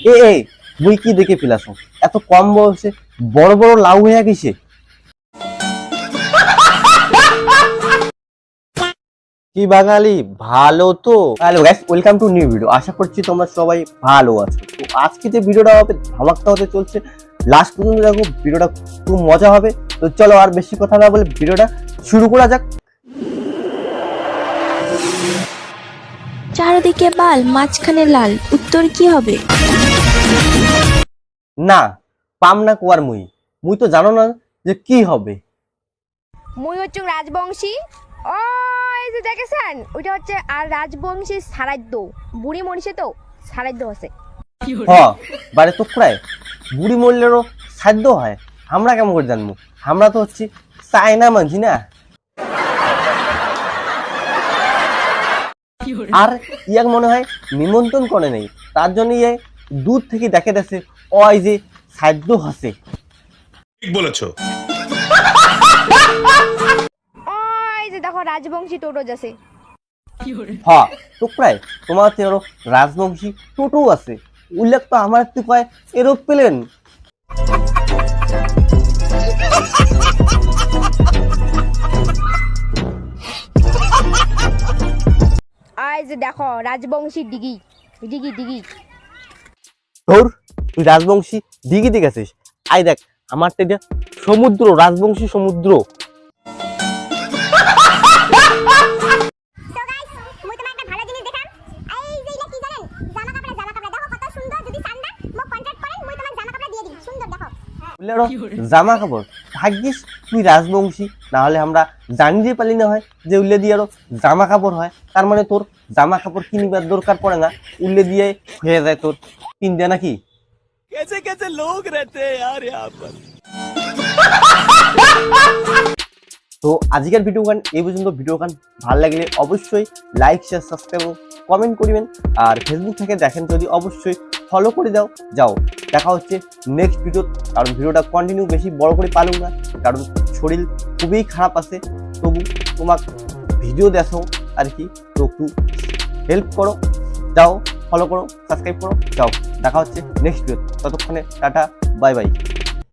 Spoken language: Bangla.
এ এ, মুই কি দেখে ফেলাস এত কম বয়সে বড় বড় লাউ হয়ে গেছে। কি বাঙালি, ভালো তো? Hello guys welcome to new video আশা করছি তোমরা সবাই ভালো আছো। তো আজকে যে ভিডিওটা হবে, ধামাক্কা হতে চলছে। লাস্ট পর্যন্ত দেখো ভিডিওটা খুব মজা হবে। তো চলো আর বেশি কথা না বলে ভিডিওটা শুরু করা যাক। চারদিকে বাল, মাঝখানে লাল। উত্তর কি হবে? না পাম না কুয়ার মুই। মুই তো জানো না যে কি হবে। মুই হচ্ছে রাজবংশী। ওই যে দেখেছেন ওইটা হচ্ছে আর রাজবংশী সারাদ্য বুড়ি মরিছে তো সারাদ্য আছে। হ বাড়ি তো প্রায় বুড়ি মরলেরও সাধ্য হয়। আমরা কেমন করে জানব? আমরা তো হচ্ছি চায়না মানছি না? আর ইয়াক মনে হয় নিমন্ত্রণ করে নেই। তার জন্য ইয়ে দূর থেকে দেখে দেখে ওই যে সাধ্য হাসে ঠিক বলেছ। ওই যে দেখো রাজবংশী টোটো যাচ্ছে। হ তো প্রায় তোমার হচ্ছে আরও রাজবংশী টোটো আছে। উল্লেখ তো আমার তুই কয় এরোপ্লেন যে দেখো রাজবংশী ডিগি ডিগি ডিগি। তোর তুই রাজবংশী দিঘিতে গেছিস। আই দেখ আমার তো এটা সমুদ্র রাজবংশী সমুদ্র। জামা কাপড় ভাগ্যিস তুই রাজবংশী। না হলে আমরা জানিয়ে পালি না হয় যে উল্লে দিয়ে আরও জামা কাপড় হয়। তার মানে তোর জামা কাপড় কিনবার দরকার পড়ে না। উল্লে দিয়ে হয়ে যায় তোর। ইন্ডিয়া নাকি? কেসে কেসে লোক রেতে আর তো আজিকার ভিডিও গান এই পর্যন্ত ভিডিও গান ভালো লাগলে অবশ্যই লাইক শেয়ার সাবস্ক্রাইব কমেন্ট করিবেন। আর ফেসবুক থেকে দেখেন যদি অবশ্যই ফলো করে দাও যাও। দেখা হচ্ছে নেক্সট ভিডিও কারণ ভিডিওটা কন্টিনিউ বেশি বড় করে পালুক না কারণ শরীর খুবই খারাপ আছে। তবু তোমাকে ভিডিও দেখো আর কি। তো একটু হেল্প করো। যাও। ফলো করো সাবস্ক্রাইব করো যাও। দেখা হচ্ছে নেক্সট ভিডিও ততক্ষণে টাটা বাই বাই